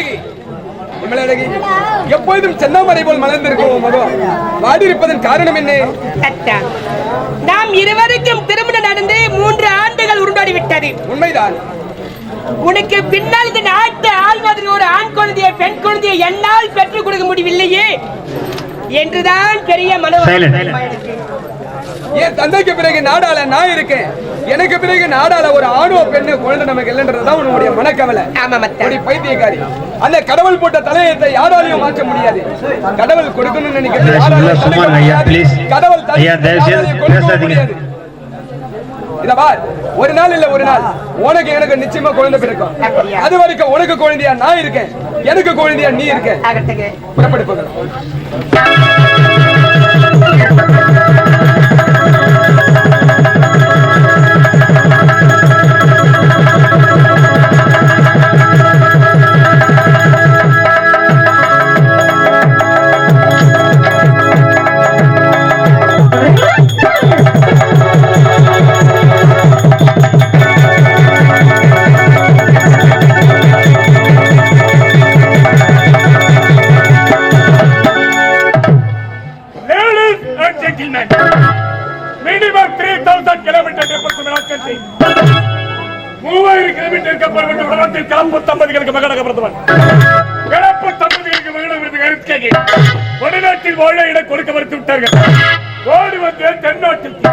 விமலழகி விமலழகி எப்பொழுதும் செந்தாமரை போல் மலர்ந்திருக்கும் முகம். வாடியிருப்பதன் காரணம் என்ன? நாம் இருவருக்கும் திருமணம் நடந்து மூன்று ஆண்டுகள் உருண்டாடி விட்டது உண்மைதான். உனக்கு பின்னால் இந்த நாட்டு ஆள்வதில் ஒரு ஆண் குழந்தையை பெண் குழந்தையை என்னால் பெற்றுக் கொடுக்க முடியவில்லையே. என்றுதான் பெரிய Silent. என் தந்தைக்கு பிறகு நாடால நான் இருக்கேன். எனக்கு பிறகு நாடால ஒரு ஆணவ பெண்ணு குழந்தை நமக்கு இல்லைன்றதுதான் உன்னுடைய மனக்கவலை. பைத்தியக்காரி. அந்த கடவுள் போட்ட தலையத்தை யாராலையும் மாற்ற முடியாது. கடவுள் கொடுக்கணும்னு please. கடவுள். முடியாது. இத பார். ஒரு நாள் இல்ல ஒரு நாள். உனக்கு எனக்கு நிச்சயமா குழந்தை பிறக்கும்? அது வரைக்கும் உனக்கு குழந்தையா நான் இருக்கேன். எனக்கு குழந்தையா நீ இருக்க புறப்பட்டு போகலாம் Ladies and gentlemen, minimum 3000 kilometer distance வினாக்கத்தை மூவாயிரம் உலகத்தில் தம்பதிகளுக்கு மகனாக கிளப்பு தம்பதிகளுக்கு மகனாக வடநாட்டில் வாழ இடம் கொடுக்க மறுத்து விட்டார்கள். ஓடி வந்து தென்னாட்டிற்கு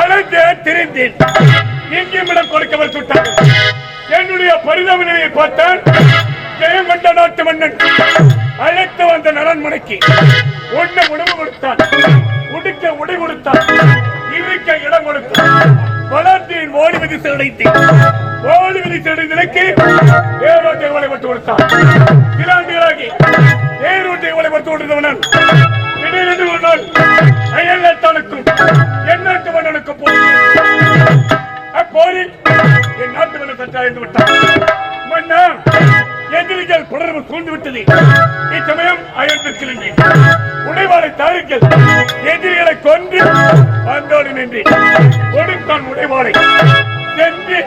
அழைந்து திரிந்தேன். எங்கேயும் இடம் கொடுக்க மறுத்து விட்டார்கள். என்னுடைய பரிதாப நிலையை பார்த்தால் நாட்டு மன்னன். அழைத்து வந்த நலன்முனைக்கு ஒண்ணு உணவு கொடுத்தான். உடுக்க உடை கொடுத்தான். இருக்க இடம் கொடுத்தான். வளர்ந்தேன் ஓடிவதி செடைத்தேன் ஓடிவதி செடைந்தனுக்கு ஏரோட்டை வளைபட்டு கொடுத்தான். இராண்டிகளாகி ஏரோட்டை வளைபட்டு கொடுத்தவனன். திடீரென்று ஒரு நாள் அயல்நாட்டானுக்கும் என் நாட்டு மன்னனுக்கும் போய் அப்போரில் என் நாட்டு மன்னன் சற்றாய்ந்து விட்டான். மன்னா எதிரிகள் தொடர்பு சூழ்ந்துவிட்டது. இச்சமயம் அயர்ந்திருக்கிறேன் உடைவாளை தாருங்கள் எதிரிகளை கொன்று வந்தோடு நின்று. கொடுத்தான் உடைவாளை சென்று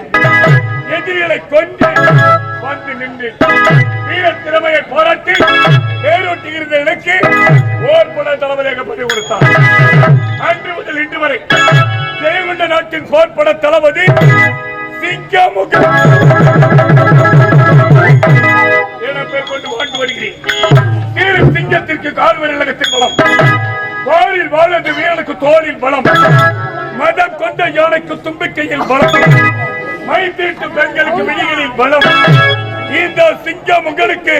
எதிரிகளை கொன்று வந்து நின்று. வீர திறமையை பாராட்டி வேரோட்டி இருந்த எனக்கு ஓர் பட தளபதியாக பதிவு கொடுத்தார் அன்று முதல் இன்று வரை ஜெயகுண்ட நாட்டின் போர்ப்பட தளபதி சிங்கமுக. வருகிறேன் தீரு சிங்கத்திற்கு கால்வரலகத்தின் பலம் வாரில் வாழ்ந்த வீரனுக்கு தோளில் பலம் மதம் கொண்ட யானைக்கு தும்பிக்கையில் பலம் மை தீட்டு பெண்களுக்கு விழிகளில் பலம் இந்த சிங்கம் உங்களுக்கு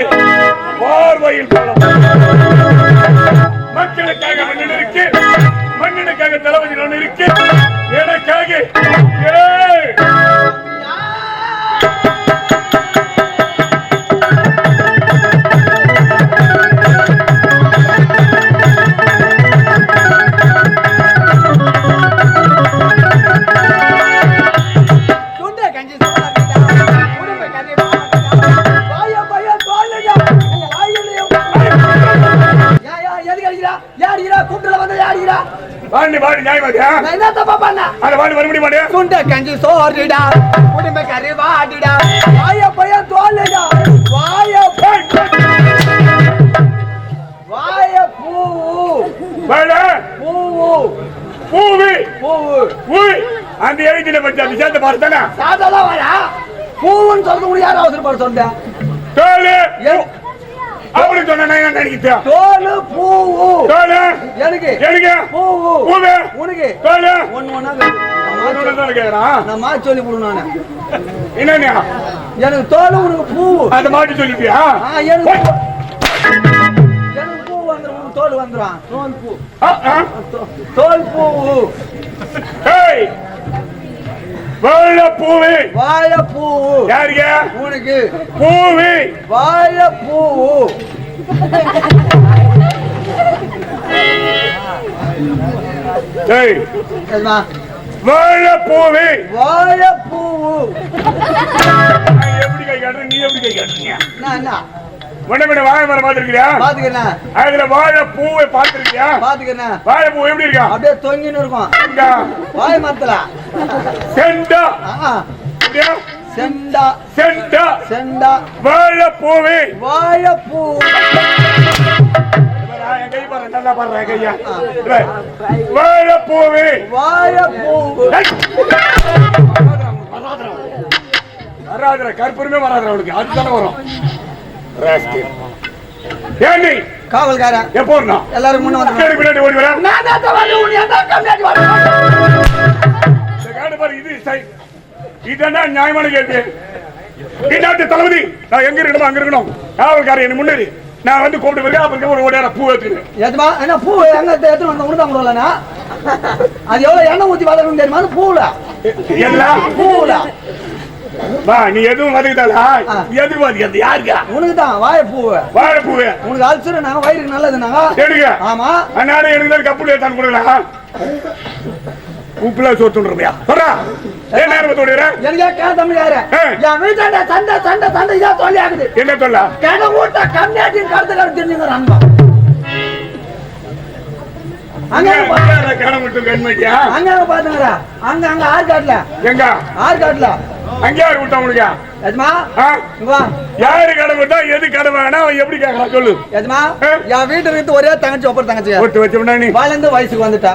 பார்வையில் பலம் மக்களுக்காக மன்னன் இருக்கு. மன்னனுக்காக தளபதி நான் இருக்கு. எனக்காக ஏ வாண்டி வாடி நியாயமாதியா நான் என்ன தப்பா பண்ணேன்? வாடி வர முடிய மாட்டியா சுண்ட கஞ்சி சோறுடா, உடும்பை கறி வாடிடா, வாய பைய தோலுடா, வாய வாய பூவு, பூவு, பூவி பூவு. பூவி அந்த எழுதின பற்றி அந்த சேர்த்து பார்த்தானே? சாதாதான் வாடா. பூவுன்னு கூட யாரும் அவசரப்பட சொன்னேன் தோலு. அப்படி சொன்ன என்ன நினைக்கிறேன் தோலு பூவு. தோலு? எனக்கு. எனக்கு? பூவு. பூவு? உனக்கு. தோலு? அவனோட தான் கேக்குறான் நான் மாத்தி சொல்லி கொடு நானு. என்னண்ணா? எனக்கு தோல் உனக்கு பூவு. அந்த மாட்டி சொல்லிட்டியா? எனக்கு பூ. தோல் வந்துரும். தோல் பூ. தோல் பூவு. ஏய் வெள்ள பூவி வாழ பூவு யாருங்க? உனக்கு பூவி. வாழ பூவு ஏய் சரிம்மா? வெள்ள பூவி வாழ பூவு நான் எப்படி கை காட்டுறேன் நீ எப்படி கை காட்டுறீங்க? என்ன? விட வாழை மரம் பார்த்திருக்கியா? பாத்துக்கிறேன் அதுல வாழை பூவை பார்த்திருக்கியா? பாத்துக்கிறேன் வாழை பூ எப்படி இருக்கா? அப்படியே தொங்கின்னு இருக்கும். வாய் மரத்துல. செண்டா. செண்டா. செண்டா. செண்டா. வாழைப்பூவே வாழைப்பூ வாழைப்பூவே வாழைப்பூ வராதுற கற்பூரமே வராதுற அவளுக்கு. அதுதானே வரும். ஏண்டி? காவல்காரன். எப்போ எல்லாரும் முன்ன வந்து கேடு பின்னாடி ஓடி வரேன். நான் தான் வரேன் உன்னை தான் கம்மியாட்டி வரேன் இந்த காடு பாரு இது சை இதென்ன நியாயமான கேள்வி? தளபதி. நான் எங்க இருக்கணும் அங்க இருக்கணும். காவல்காரன் என்ன முன்னேறி நான் வந்து கூப்பிட்டு வருவேன் அப்புறம் ஒரு ஓடியார பூ வச்சுக்கிறேன் எதுமா? என்ன பூ? எங்க எடுத்து வந்த உனதான் கொடுக்கலனா அது எவ்வளவு எண்ணெய் ஊத்தி வளரும் தெரியுமா? பூவுல. எல்லாம் பூவுல. வா நீ எதுவும் வதக்குதாளா ஆ. எதுவும் வதக்கிறது யாருக்கா? உனக்கு தான் வாழைப்பூ வாழைப்பூவே. உனக்கு அல்சர் நாங்க வயிறுக்கு நல்லதுனாங்க எடுங்க. ஆமா. அண்ணாடே எனக்கு தான் கப்புல தான் கொடுக்கலாம் உப்புல சோத்துன்றியா சொல்றா. ஏன் நேரம் தோடுற எனக்கே கே தமிழாரு ஆ. என் வீட்டாண்ட சண்டை சண்டை சண்டை இதா சொல்லி ஆகுது என்ன சொல்ல கிண ஊட்ட கம்மியாட்டி கடத்த கடத்து தெரிஞ்சுங்க அன்பா. அங்க பாத்துங்கடா அங்க அங்க ஆற்காட்டுல எங்க? ஆற்காட்டுல அங்கே யாரு விட்டா உனக்கு எஜமா வா. யாரு கடை விட்டா எது கடை வேணா அவன் எப்படி கேட்கலாம் சொல்லு. எஜமா. என் வீட்டுல இருந்து ஒரே தங்கச்சி ஒப்பர் தங்கச்சி போட்டு வச்சோம்னா நீ. வளர்ந்து வயசுக்கு வந்துட்டா.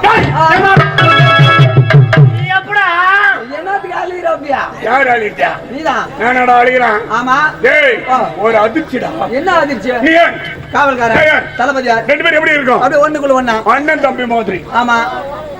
ஒரு அதிர்ச்சிடா. என்ன அதிர்ச்சி? காவல்காரன் ஏன்? தளபதியார். ரெண்டு பேரும் எப்படி இருக்கும்? அப்படியே ஒண்ணுக்குள்ள ஒண்ணா. அண்ணன் தம்பி மாதிரி. ஆமா.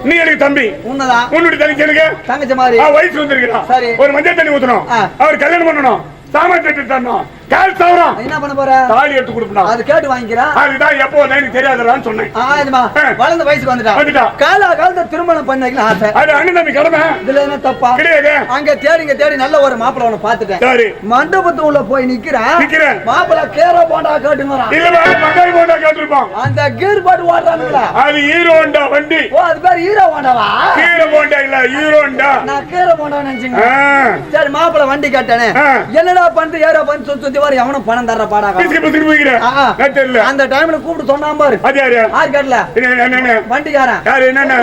நீ எனக்கு தம்பி. உண்மைதான் உன்னுடைய தனிக்கு எனக்கு? தங்கச்சி மாதிரி. வயசு வந்திருக்கிறான் சரி. ஒரு மஞ்சள் தண்ணி ஊத்தணும். அவர் கல்யாணம் பண்ணணும். சாமான் தட்டு தரணும். என்ன பண்ண போற? தாலி எடுத்து கொடுப்பா அது கேட்டு வாங்கிக்கிறான் அதுதான் எப்போ வந்தா எனக்கு தெரியாதுடான்னு சொன்னேன். ஆ, இதுமா ஆ. வளர்ந்த வயசுக்கு வந்துட்டா. வந்துட்டா. காலா காலத்தை திருமணம் பண்ண வைக்கணும் ஆசை. அது அண்ணன் தம்பி கடமை. இதுல என்ன தப்பா? கிடையாது. அங்க தேடி நல்ல ஒரு மாப்பிள்ள ஒண்ணு பாத்துட்டேன் சரி மண்டபத்து உள்ள போய் நிக்கிறேன் நிக்கிறேன். மாப்பிள்ள கேர போண்டா இல்ல மகாய் போண்டா கேட்டிருப்பான். அந்த கீர் பாட்டு ஓடுறானுங்களா? அது ஹீரோண்டா வண்டி. ஓ அது பேர் ஹீரோ போண்டாவா? ஹீரோ போண்டா இல்ல ஹீரோண்டா நான் நினைச்சுங்க. ஆ. சரி மாப்பிள்ள வண்டி கட்டானே. என்னடா பண்ணிட்டு ஏறா பண்ணி சுத்தி சுத்தி வர எவனும் பணம் தர்ற பாடா அந்த டைம்ல கூப்பிட்டு சொன்னான் பாரு. ஆறு கட்டல? வண்டிக்காரன்.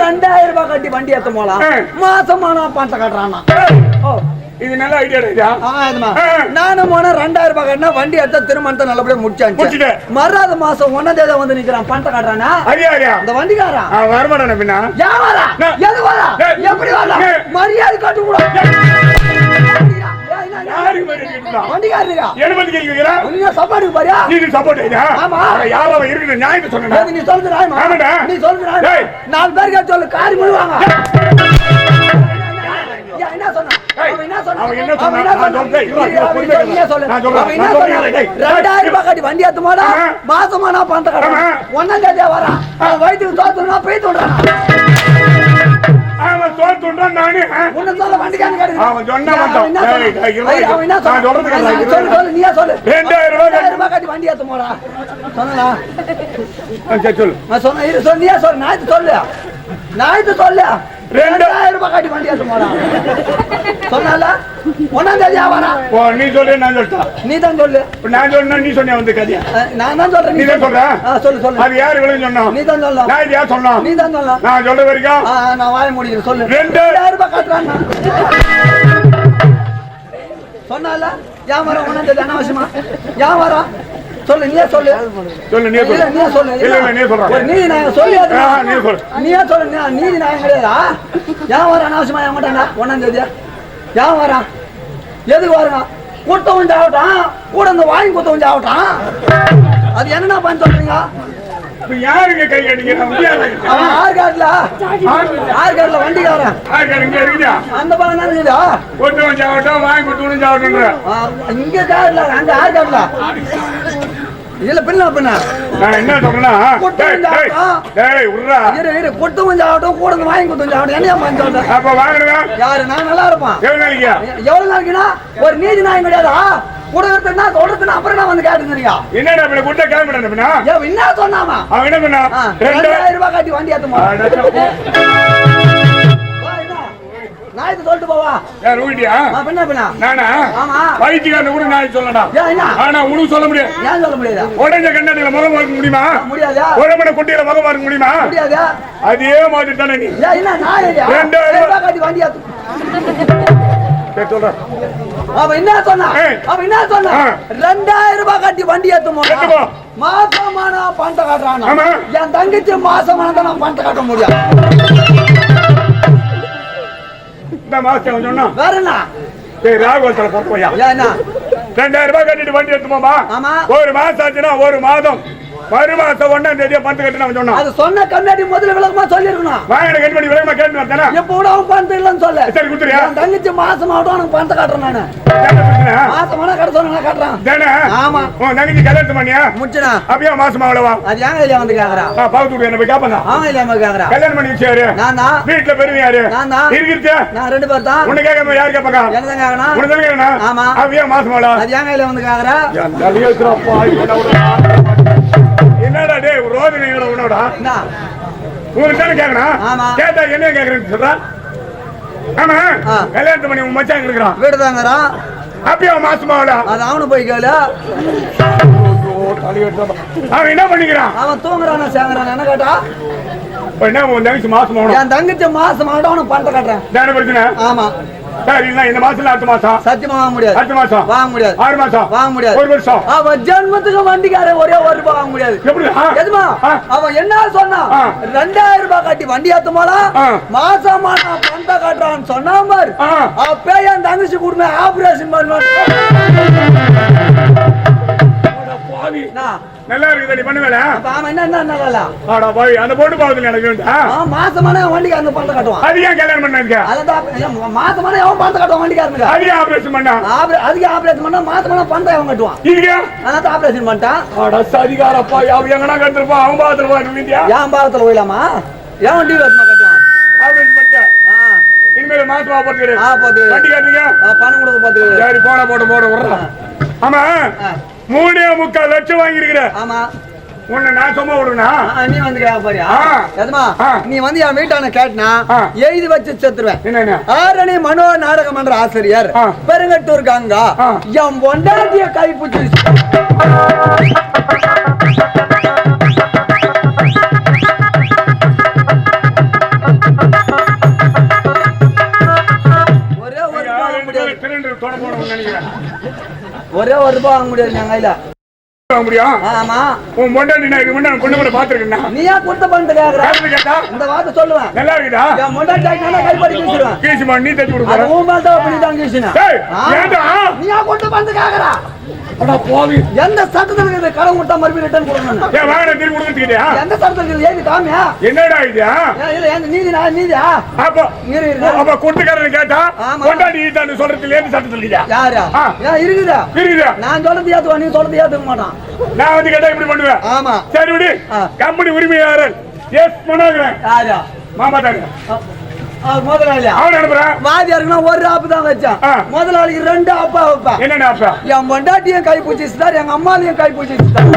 ரெண்டாயிரம் ரூபாய் கட்டி வண்டி ஏத்த போலாம். மாசமான பணத்தை கட்டுறான் இது நல்ல ஐடியா. நானும் போன ரெண்டாயிரம் ரூபாய் கட்டினா வண்டி எடுத்த திருமணத்தை நல்லபடியா முடிச்சாச்சு. மறாத மாசம் ஒன்னாம் தேதி வந்து நிக்கிறான் பணத்தை காட்டுறானா அந்த வண்டிக்காரன். வரமாட்டான பின்னா? எது வரா. எப்படி வரா. மரியாதை காட்டு கூட யாருக்கு மாதிரி கேட்டுலாம் வண்டிக்காரனுக்கா என்ன பத்தி கேட்கிறா நீங்க சப்பாடுக்கு பாரியா நீ சப்போர்ட் ஐயா ஆமா. யாரோ இருக்கிற நியாயத்தை சொன்னா நீ சொல்றது நியாயமா? ஆமாடா. நீ சொல்றது நியாயமா? நாலு பேருக்கு சொல்லு காரி முழுவாங்க ஏன், என்ன சொன்னா? ரெண்டாயிரம் ரூபாய் கட்டி வண்டி ஏத்து போடா ஆமா. மாசமா நான் ஆமா. ஒன்னாம் தேதியா வரா? அவன் வயிற்றுக்கு தோத்துனா போய் தோன்றான் அவன் தோத்துன்றான் நானு? உன்னை சொல்ல வண்டிக்காரன். அவன் சொன்னா ஐயா, அவன் என்ன? சொல்றது சொல்லு, இருடா. சொல்லு, நீயே சொல்லு. ரெண்டாயிரம் ரூபாய் ரெண்டாயிரம் ரூபாய் கட்டி வண்டி ஏத்து போடா சொன்னா ஆ, சரி சொல்லு நான் சொன்னேன் இரு சொல்லு நீயே சொல்லு நான் இது சொல்லு நான் இது சொல்லு ரெண்டு- ரெண்டாயிரம் ரூபாய் கட்டி வண்டி ஏத்து போடா சொன்னால? ஒன்னாம் தேதியா வரா ஓ நீ சொல்லு நான் சொல்லிட்டா நீ தான் சொல்லு. நான் சொன்னா நீ சொன்னியா வந்து கதையா? நான் தான் சொல்றேன் நீ தான் சொல்ற? சொல்லு சொல்லு. அது யாரு விழுந்து சொன்னா? நீ தான் நான் யார் சொன்னா? நீ தான் சொல்லலாம். நான் சொல்ற வரைக்கும். நான் வாய முடிக்கிறேன் சொல்லு. ரெண்டு- ரெண்டாயிரம் ரூபாய் கட்டுறான் சொன்னால? வர ஒன்னாம் தேதி அனாவசியமா? வரா சொல்லு நீயே சொல்லு. சொல்லு நீ இல்ல, சொல்லு நீயே சொல்லு இல்ல இல்ல. நீ சொல்ற. சொல்லி நீ சொல்லு. நீயே சொல்லு நீ- நீதி நாயகம் கிடையாதா? ஏன் வர அனாவசியமா ஏன் மாட்டாங்க ஒன்னாம் தேதியா ஏன் வரான் எதுக்கு வரான் குத்த கொஞ்சம் ஆகட்டும் கூட இந்த வாங்கி குத்த கொஞ்சம் ஆகட்டும் அது என்னண்ணா பண்ண சொல்றீங்க? இப்ப யாருங்க கை கட்டிக்கிறா முடியாது. வண்டிக்காரன். ஆக்கார் இங்க இருக்குதா? அந்த பக்கம் தான் இருக்குதா? கொட்டு ஆகட்டும் வாங்கி கொடுத்து சாப்பிட்டுன்ற ஆ, இங்க அங்க இதுல பின்ன பின்ன. நான் என்ன சொல்றேன்னா கொட்டு டேய், இரு இரு கொஞ்சம் ஆகட்டும் கூட வாங்கி கொஞ்சம் ஆகட்டும் பண்ண சொல்றேன் அப்ப வாங்கிடுவேன் யாரு நான் நல்லா இருப்பான். எவ்வளவு நாளைக்கா? எவ்வளவு ஒரு நீதி நாயம் கிடையாதா? கொடுக்கறதுனா சொல்றதுன்னா அப்புறம் நான் வந்து கேட்டுக்கிறீங்க? என்னடா இப்ப கூட்ட அப்படின்னா? ஏன் என்ன சொன்னாமா? அவன் என்ன பண்ணா ஆ, ரெண்டு. ரெண்டாயிரம் ரூபாய் கட்டி வண்டி ஏத்துமா இது சொல்லிட்டு போவா. யார் ஊட்டியா பின்ன பின்ன நானா? ஆமா. பைத்தியக்காரன் கூட நான் சொல்லடா என்ன? ஆனா உனக்கு சொல்ல முடியாது. ஏன் சொல்ல முடியாதா? உடஞ்ச கண்ணாடியில முகம் பார்க்க முடியுமா? முடியாதா? உடம்புல குட்டியில முகம் பார்க்க முடியுமா? முடியாதா? அதே மாதிரி தானே நீ. என்ன நான் இல்லையா? ரெண்டாயிரம் ரூபாய் கட்டி வண்டி ஏத்து. சரி சொல்றேன் அவன் என்ன சொன்னான். அவன் என்ன சொன்னான். ரெண்டாயிரம் ரூபாய் கட்டி வண்டி ஏத்துமோ. மாசமான பணத்தை காட்டுறான். என் தங்கச்சி மாசமான தான் நான் பணத்தை காட்ட முடியும். வேற என்ன? ராகவத்துல போட்டு போயா ஏன் என்ன ரெண்டாயிரம் ரூபாய் கட்டிட்டு வண்டி எடுத்துமாமா ஆமா. ஒரு மாசம் ஆச்சுன்னா ஒரு மாதம். மாசம் ஒண்ணாம் தேதியா பணத்தை கட்டி அவன் சொன்னான். அது சொன்ன கண்ணாடி முதல்ல விளக்கமா சொல்லிருக்கணும் வாங்க கட்டி பண்ணி விலகமா கேட்டு வந்தானே? எப்ப கூட அவன் பணத்தை இல்லைன்னு சொல்ல சரி, கொடுத்துறியா? தங்கச்சி மாசம் ஆகட்டும் அவனுக்கு பணத்தை காட்டுறேன் நானு. மாசமான கடை சொன்னா காட்டுறான். தானே? ஆமா. உன் தங்கச்சி கல்யாணம் பண்ணியா? முடிச்சனா அப்படியே மாசமா அவ்வளவா அது ஏங்க இல்லையா வந்து கேக்குறா? பக்கத்து வீட்டு என்ன போய் கேப்பாங்க அவன் இல்லையா கேக்குறா? கல்யாணம் பண்ணி வச்சு யாரு? நான் தான். வீட்டுல பெருமை யாரு? நான் தான். இருக்கிறது? நான் ரெண்டு பேர் தான். உன்னை கேட்காம யாரு கேட்பாங்க? என்ன தான் கேக்கணும் உனக்கு தானே கேட்கணும் ஆமா. அப்படியே மாசமா அவ்வளவா அது ஏங்க இல்லையா வந்து கேக்குறா? என் தலையை இருக்கிறப்பா, இவனை விட. என்னடா டேய் ரோதனை உன்னோட? என்ன உங்களுக்கு தானே கேட்கணும் ஆமா. கேட்டா என்ன கேட்கறேன்னு சொல்றா? ஆமா. கல்யாணத்து பண்ணி உன் மச்சான் இருக்கிறான். வீடு தாங்கிறான். அப்படியே அவன் மாசமா அவளா அது அவனு போய் கேளு. அவன் என்ன பண்ணிக்கிறான்? அவன் தூங்குறானா சேங்குறான் என்ன கேட்டா? என்ன உன் தங்கச்சி மாசம் ஆகணும் என் தங்கச்சி மாசம் ஆகட்டும் அவனுக்கு பணத்தை காட்டுறேன். தானே பிரச்சனை? ஆமா. இந்த மாசம் இல்ல அடுத்த மாசம். சத்தியமா வாங்க முடியாது. அடுத்த மாசம். வாங்க முடியாது. ஆறு மாசம். வாங்க முடியாது. ஒரு வருஷம். அவன் ஜென்மத்துக்கு வண்டிக்காரன் ஒரே ஒரு ரூபாய் வாங்க முடியாது. எப்படி? எதுமா. அவன் என்ன சொன்னான் ஆ. ரெண்டாயிரம் ரூபாய் கட்டி வண்டி ஏத்துமாலா ஆ. மாசமா நான் பணத்தை காட்டுறான்னு சொன்னா பாரு. ஆ. அப்பே என் தங்கச்சி கொடுமை ஆபரேஷன் பண்ணுவான் பாவி. நல்லா இருக்குது நீ பண்ணுவேல அவன் என்ன என்ன நல்லா ஆடா பாவி அந்த பொண்ணு பாவத்தில் எனக்கு வேண்டாம் மாசமான வண்டிக்கு அந்த பணத்தை காட்டுவான். அது ஏன் கல்யாணம் பண்ணாங்க அதான் மாசமான எவன் பணத்தை காட்டுவான் வண்டிக்காரனுக்கு. அது ஆபரேஷன் பண்ணா? அதுக்கு ஆபரேஷன் பண்ணா மாசமான பணத்தை அவன் கட்டுவான். இதுக்கு? அதான் ஆபரேஷன் பண்ணிட்டான். அட சரிகாரப்பா அவன் எங்கனா கண்டிருப்பான் அவன் பாத்துருப்பான் இந்தியா ஏன் பாரத்தில் போயிலாமா ஏன் வண்டி கட்டுவான். ஆபரேஷன் பண்ணிட்டேன். இனிமேல் மாசமா போட்டு ஆ, போட்டு. வண்டி காட்டுங்க. ஆ, பணம் கொடுக்க பார்த்து சரி போட போட போட விடுறான் ஆமா. மூணே முக்கால் லட்சம் வாங்கியிருக்கிற ஆமா உன்னை நான் சும்மா விடுனா நீ வந்து ஆ. எதுமா. நீ வந்து என் வீட்டான கேட்டனா. எழுதி வச்சு செத்துருவேன் ஆரணி மனோ நாடக மன்ற ஆசிரியர். பெருங்கட்டூர் கங்கா. என் பொண்டாட்டிய கைப்பிடிச்சு ஒரே ஒரு ரூபாய் வாங்க முடியாது எங்க கையில வாங்க முடியும் ஆமா. உன் பொண்டாட்டி நான் இதுக்கு முன்னாடி பொண்ணு கூட பாத்துருக்கேன் நீ ஏன் கொடுத்த பண்ணிட்டு கேக்குற இந்த வார்த்தை சொல்லுவேன். நல்லா இருக்குதா என் பொண்டாட்டி ஆகினா கைப்படி வீசிடுவேன் கீசுமா நீ தச்சு கொடுக்க அது போற உன் மேல தான்? நீ ஏன் கொடுத்த பண்ணிட்டு கேக்குற? அட போவி எந்த சட்டத்துல இருக்குது கடன் கொடுத்தா மறுபடியும் ரிட்டர்ன் கொடுக்கணும் ஏன் திருப்பி கொடுத்துக்கிட்டியா எந்த சட்டத்துல இருக்குது ஏது காமியா என்னடா இது? ஏன் இல்ல எந்த நீதி நான் நீதியா? அப்ப இரு. அப்ப கூட்டுக்காரன் கேட்டா ஆமா. கொண்டாடி ஈட்டான்னு சொல்றதுல இருந்து சட்டத்தில் இல்லையா? யாரா. ஏன் இருக்குதா? புரியுதா நான் சொல்றது ஏத்துவான் நீ சொல்றது ஏத்துக்க மாட்டான். நான் வந்து கேட்டா இப்படி பண்ணுவேன். ஆமா. சரி விடு. கம்பெனி உரிமையாளர் எஸ் மனோகரன். யாரா? மாமா தாங்க ஆ, முதலாளியா அவன் அனுப்புறான் வாதியாருக்குன்னா ஒரு ஆப்பு தான் வச்சான். முதலாளிக்கு ரெண்டு ஆப்பா வைப்பேன் என்னென்ன அப்ப என் பொண்டாட்டியும் கை பூச்சிச்சுட்டார் எங்க அம்மாலையும் கை பூச்சிச்சுட்டார்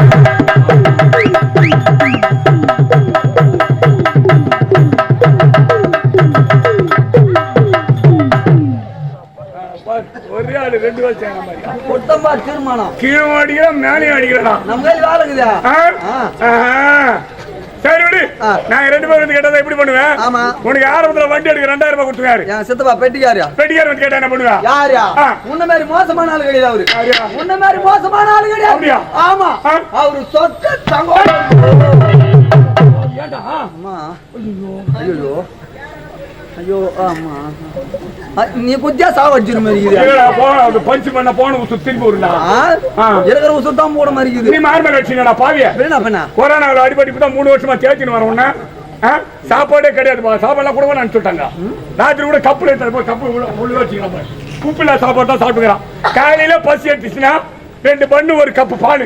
ஒரே ஆளு ரெண்டு மாதிரி. மொத்தமா தீர்மானம் கீழே அடிக்கிறான் மேலேயும் அடிக்கிறான் நம்ம வேலை இருக்குதா. சரி விடு. நான் ரெண்டு பேரும் வந்து கேட்டதை எப்படி பண்ணுவேன்? ஆமா. உனக்கு ஆரம்பத்துல வண்டி எடுக்க ரெண்டாயிரம் ரூபாய் கொடுத்துருக்காரு? என் சித்தப்பா பெட்டிக்காரியா? பெட்டிக்கார வந்து கேட்டா என்ன பண்ணுவேன் யாரா ஆ. உன்ன மாதிரி மோசமான ஆளு கிடையாது அவரு? உன்ன மாதிரி மோசமான ஆளு கிடையாது? ஆமா. அவரு தங்கம் ஏன்டா அம்மா. ஐயோ. ஐயோ ஆமா நீ குத்தியா சாவடிச்சிரு மாதிரி இருக்குது பஞ்ச் பண்ண போன உசு ஆ? ஆ. இருக்கிற உசு தான் போட மாதிரி நீ இருக்குது மார்மேல் வச்சுங்கடா பாவிய? என்ன பண்ண கொரோனாவில் அடிபட்டு தான் மூணு வருஷமா தேய்ச்சின்னு வர உடனே? சாப்பாடே கிடையாதுப்பா சாப்பாடுலாம் கூட அனுப்பிச்சுட்டாங்க ராத்திரி கூட கப்புல எடுத்து போய் கப்பு உள்ள வச்சுக்கலாம் உப்பில்லா சாப்பாடு தான் சாப்பிட்டுக்கிறான். காலையில பசி எடுத்துச்சுன்னா ரெண்டு பண்ணு ஒரு கப்பு பால்.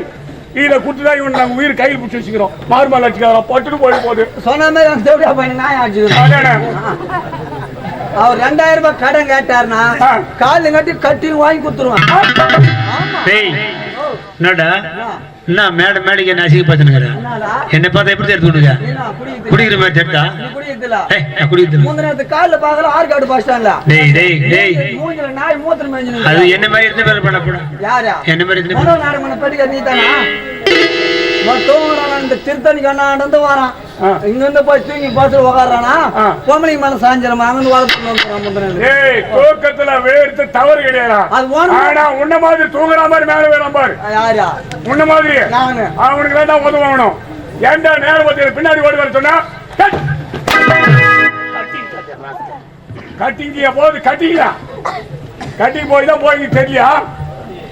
இதை கொடுத்துதான் இவன் நாங்க உயிர் கையில் பிடிச்சி வச்சுக்கிறோம். மார்மல் வச்சுக்கிறோம் பட்டுட்டு போயிட்டு போகுது. சொன்ன மாதிரி அந்த தேவடியா பையன் நான் அடிச்சுக்கிறேன் அவர் ரெண்டாயிரம் ரூபாய் கடன் கேட்டாருன்னா. காலையில் கட்டி கட்டி வாங்கி கொடுத்துருவான். டேய் என்னடா? என்ன மேடை மேடைக்கு என்ன அசிங்கப்படுத்துனுங்கிற என்னடா என்னை பார்த்தா எப்படி எடுத்துக்கிட்டுங்க குடிக்கிற மாதிரி மேய்ஞ்சுன்னு அது என்ன மாதிரி எத்தனை பேர் பண்ண போட யாரா? என்ன மாதிரி எத்தனை இந்த திருத்தணி கண்ணாண்டு வரான். ஆ. இங்க இருந்து போய் தூங்கி பஸ்ல உக்காடுறானா. பொம்பளை மேல சாஞ்சிரமா? அங்க வளர்த்து தூக்கத்துல வேர்த்து தவறு கிடையாது. ஆனா உன்ன மாதிரி தூங்குற மாதிரி மேல வேறாம் பாரு. யாரா? உன்ன மாதிரி. நானு. அவனுக்கு தான் உதவணும் ஏன்டா நேரம் பத்தி பின்னாடி ஓடி வர சொன்னா கட். கட்டிங்க போது கட்டிங்களா கட்டி போய் தான் போய் பத்தவனுங்க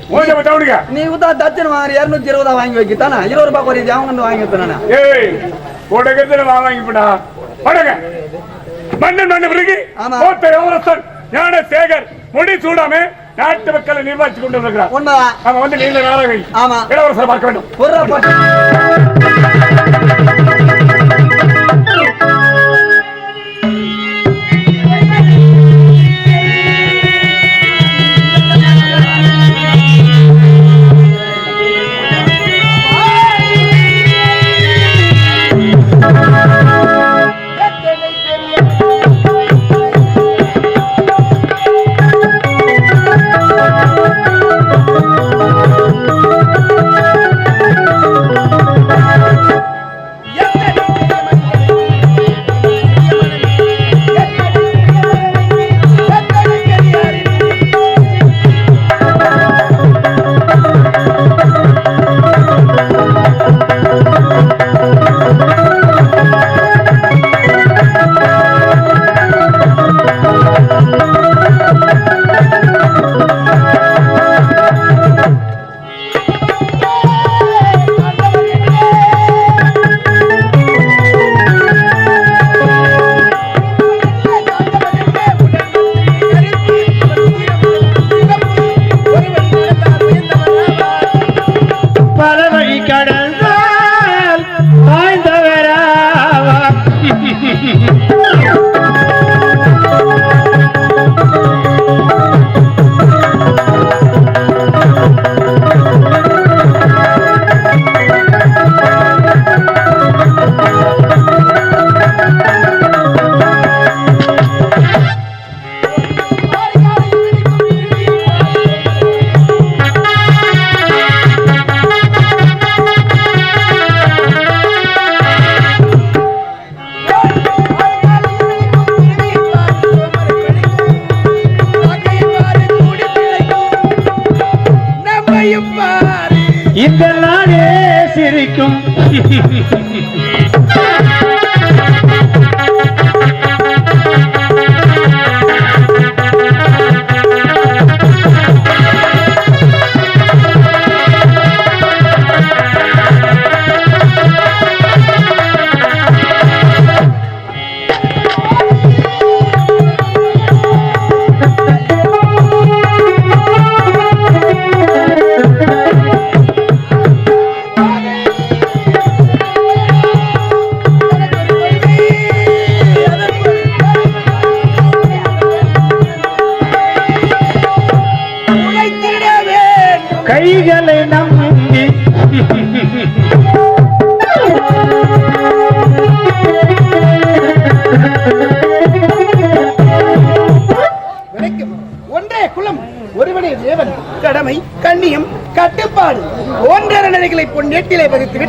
நீ உத்தா தச்சன் வாங்குற இருநூத்தி இருபதா வாங்கி வைக்கத்தானே இருபது ரூபாய் குறையுது அவங்க வாங்கி வைத்தானே ஏய் உடகத்துல வாங்கிப்படா படங்க. மன்னன் மன்ன பிறகு. கோட்டை யோரசன் ஞான சேகர் முடி சூடாம நாட்டு மக்களை நிர்வாகிச்சு கொண்டு வருகிறார் உண்மைதான் அவன் வந்து நாளவை ஆமா. இளவரசர் பார்க்க வேண்டும். ஒரு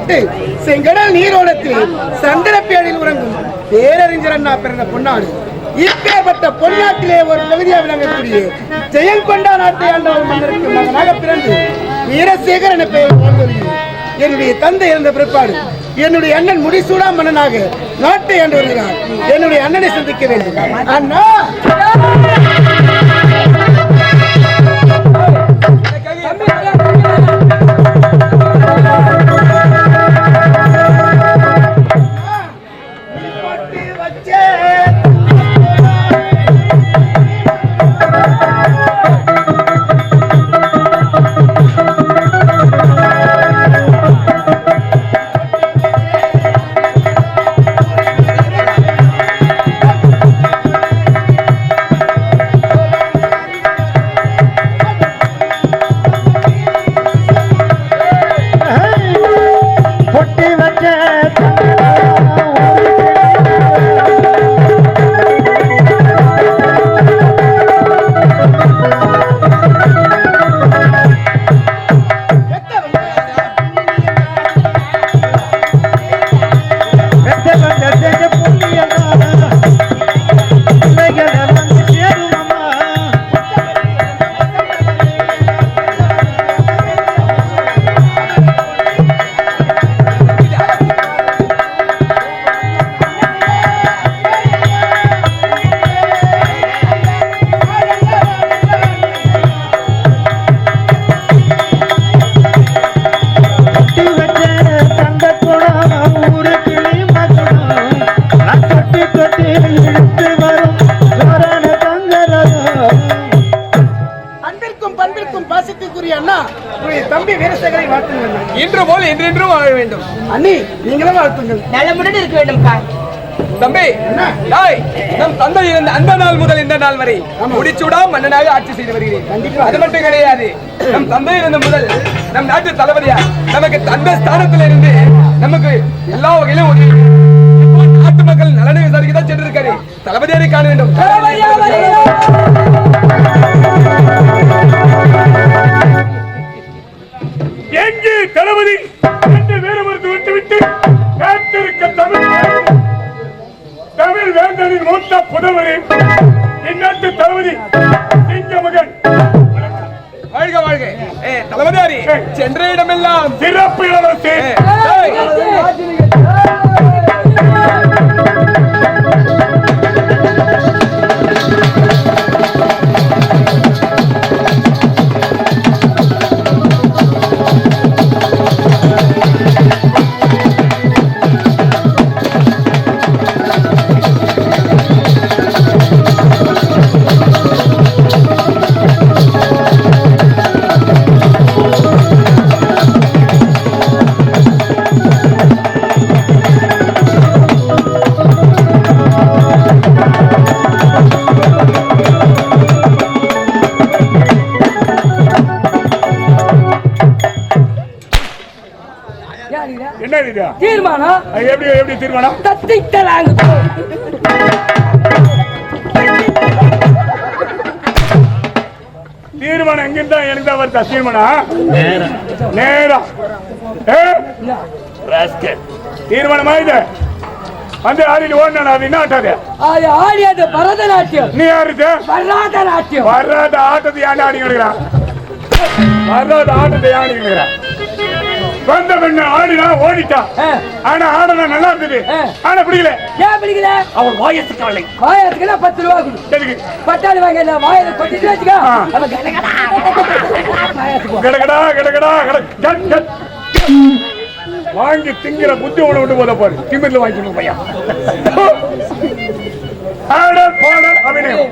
பதித்து செங்கடல் நீரோடத்தில் சந்திரப்பேழில் உறங்கும் பேரறிஞர் அண்ணா பிறந்த பொன்னாடு. இப்பேற்பட்ட பொன்னாட்டிலே ஒரு பகுதியாக விளங்கக்கூடிய ஜெயங்கொண்டா நாட்டை ஆண்ட ஒரு மன்னருக்கு மகனாக பிறந்து வீரசேகர் என பெயர் என்னுடைய தந்தை இருந்த பிற்பாடு என்னுடைய அண்ணன் முடிசூடா மன்னனாக நாட்டை ஆண்டு வருகிறார் என்னுடைய அண்ணனை சந்திக்க வேண்டும். அண்ணா! இன்று போல் என்றென்றும் வாழ வேண்டும். அண்ணி நீங்களும் வாழ்த்துங்கள் நலமுடன் இருக்க வேண்டும் கா தம்பி டாய் நம் தந்தை இருந்த அந்த நாள் முதல் இந்த நாள் வரை முடிச்சூடா மன்னனாக ஆட்சி செய்து வருகிறேன். அது மட்டும் கிடையாது. நம் தந்தை இருந்த முதல் நம் நாட்டு தளபதியா நமக்கு தந்த ஸ்தானத்துல இருந்து நமக்கு எல்லா வகையிலும் நாட்டு மக்கள் நலனை விசாரிக்க தான் சென்றிருக்காரு தளபதியாரை காண வேண்டும். தளபதியாரி சென்ற இடமெல்லாம் சிறப்பு எப்படி எப்படி தீர்மானம்? தத்தித்தலாங்க. தீர்மானம் எங்கிருந்தா எனக்கு தான் வருதா தீர்மானம்? நேரம். தீர்மானமா இது? வந்து ஆடிட்டு ஓடினா அது என்ன ஆட்டாது? அது ஆடியது பரதநாட்டியம். நீ யாருக்கு பரதநாட்டியம் வர்றாத ஆட்டத்தை ஏன் ஆடி கிடக்குறான் வர்றாத ஆட்டத்தை ஏன் ஆடி கிடக்குறான் வந்த பெண்ணு ஆடினா ஓடிட்டா. ஆனா ஆடனா நல்லா இருந்தது. ஆனா பிடிக்கல. ஏன் பிடிக்கல? அவன் வாயத்துக்கு கவலை வாயத்துக்கு பத்து ரூபா கொடு. பட்டாளி வாங்க இல்ல வாயில கொட்டிட்டு வச்சுக்கோ. கடகடா. கடகடா கடகடா கட கட், கட். வாங்கி திங்கிற புத்தி உன விட்டு போத பாரு. திமிர்ல வாங்கி பையன் ஆடல் பாடல் அபிநயம்.